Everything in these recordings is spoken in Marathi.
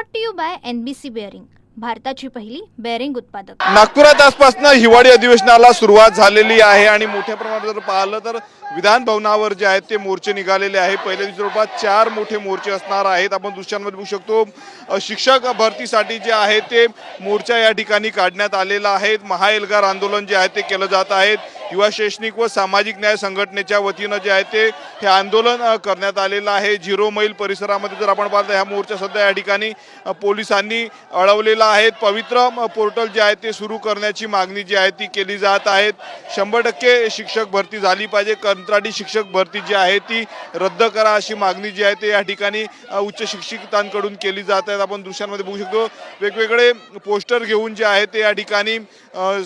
Brought to you by NBC bearing भारताची पहिली बेअरिंग उत्पादक. नागपुरात आजपासून हिवाळी अधिवेशनाला सुरुवात झालेली आहे आणि मोठ्या प्रमाणात जर पाहिलं तर विधान भवनावर जे आहेत ते मोर्चे निघालेले आहे. पहिल्या दिवशी जवळपास चार मोठे मोर्चे असणार आहेत. आपण दृश्यांमध्ये बघू शकतो शिक्षक भरतीसाठी जे आहे ते मोर्चा या ठिकाणी काढण्यात आलेला आहे. महाएल्गार आंदोलन जे आहे ते केलं जात आहेत युवा शैक्षणिक व सामाजिक न्याय संघटनेच्या वतीनं जे आहे ते हे आंदोलन करण्यात आलेलं आहे. झिरो मैल परिसरामध्ये जर आपण पाहता ह्या मोर्चा सध्या या ठिकाणी पोलिसांनी अडवलेला आहे. पवित्र पोर्टल जे आहे ते सुरू करण्याची मागणी जी आहे ती केली जात आहेत शंभर टक्के शिक्षक भरती झाली पाहिजे. कंत्राटी शिक्षक भरती जी आहे ती रद्द करा अशी मागणी जी आहे ते या ठिकाणी उच्च शिक्षितांकडून केली जात आहेत. आपण दृश्यांमध्ये बघू शकतो वेगवेगळे पोस्टर घेऊन जे आहे ते या ठिकाणी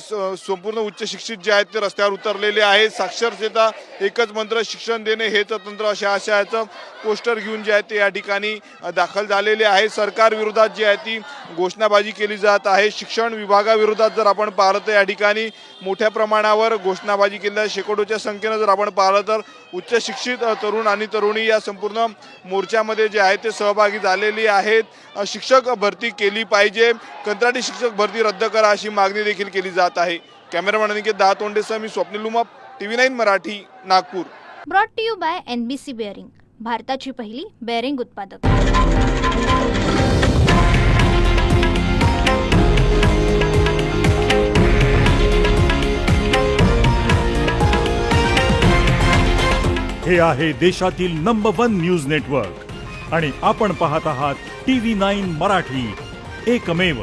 स- संपूर्ण उच्च शिक्षित जे आहेत ते रस्त्यावर उतरलेले आहेत. साक्षरतेचा एकच मंत्र शिक्षण देणे हेच तंत्र अशा आशयाचं पोस्टर घेऊन जे आहे ते या ठिकाणी दाखल झालेले आहे. सरकार विरोधात जी आहे ती घोषणाबाजी केली जात आहे. शिक्षण विभागाविरोधात जर आपण पाहिलं तर या ठिकाणी मोठ्या प्रमाणावर घोषणाबाजी केली शेकडोच्या संख्येनं जर आपण पाहिलं तर उच्च शिक्षित तरुण आणि तरुणी या संपूर्ण मोर्चामध्ये जे आहे ते सहभागी झालेली आहेत. शिक्षक भरती केली पाहिजे. कंत्राटी शिक्षक भरती रद्द करा अशी मागणी देखील केली जात आहे. कॅमेरामॅन अनिकेत दहा तोंडेसह मी Swapnil लुमाप T V nine Marathi Nagpur. Brought to you by N B C bearing भारताची पहिली बेअरिंग उत्पादक. हे आहे देशातील नंबर वन न्यूज नेटवर्क आणि आपण पाहत आहात टी व्ही नाईन मराठी. एकमेव.